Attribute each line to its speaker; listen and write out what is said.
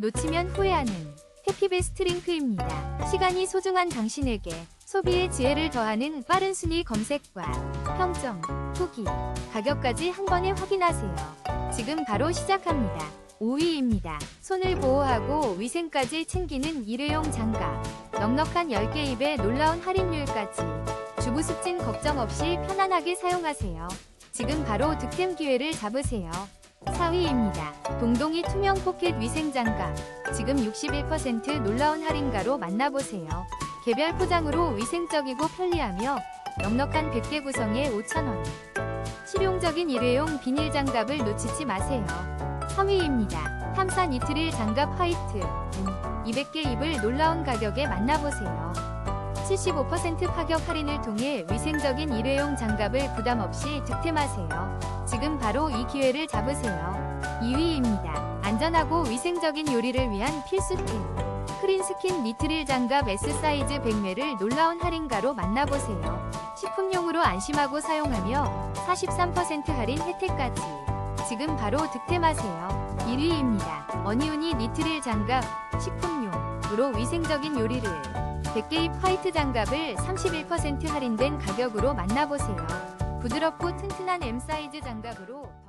Speaker 1: 놓치면 후회하는 해피베스트 링크입니다. 시간이 소중한 당신에게 소비의 지혜를 더하는 빠른 순위 검색과 평점, 후기, 가격까지 한 번에 확인하세요. 지금 바로 시작합니다. 5위입니다. 손을 보호하고 위생까지 챙기는 일회용 장갑. 넉넉한 10개 입에 놀라운 할인율까지. 주부 습진 걱정 없이 편안하게 사용하세요. 지금 바로 득템 기회를 잡으세요. 4위입니다. 동동이 투명 포켓 위생 장갑. 지금 61% 놀라운 할인가로 만나보세요. 개별 포장으로 위생적이고 편리하며 넉넉한 100개 구성에 5,000원. 실용적인 일회용 비닐 장갑을 놓치지 마세요. 3위입니다. 탐사 니트릴 장갑 화이트. 음, 200개 입을 놀라운 가격에 만나보세요. 75% 파격 할인을 통해 위생적인 일회용 장갑을 부담 없이 득템하세요. 지금 바로 이 기회를 잡으세요. 2위입니다. 안전하고 위생적인 요리를 위한 필수템. 크린스킨 니트릴 장갑 S 사이즈 100매를 놀라운 할인가로 만나보세요. 식품용으로 안심하고 사용하며 43% 할인 혜택까지. 지금 바로 득템하세요. 1위입니다. 어니우니 니트릴 장갑 식품용으로 위생적인 요리를 100개 입 화이트 장갑을 31% 할인된 가격으로 만나보세요. 부드럽고 튼튼한 M 사이즈 장갑으로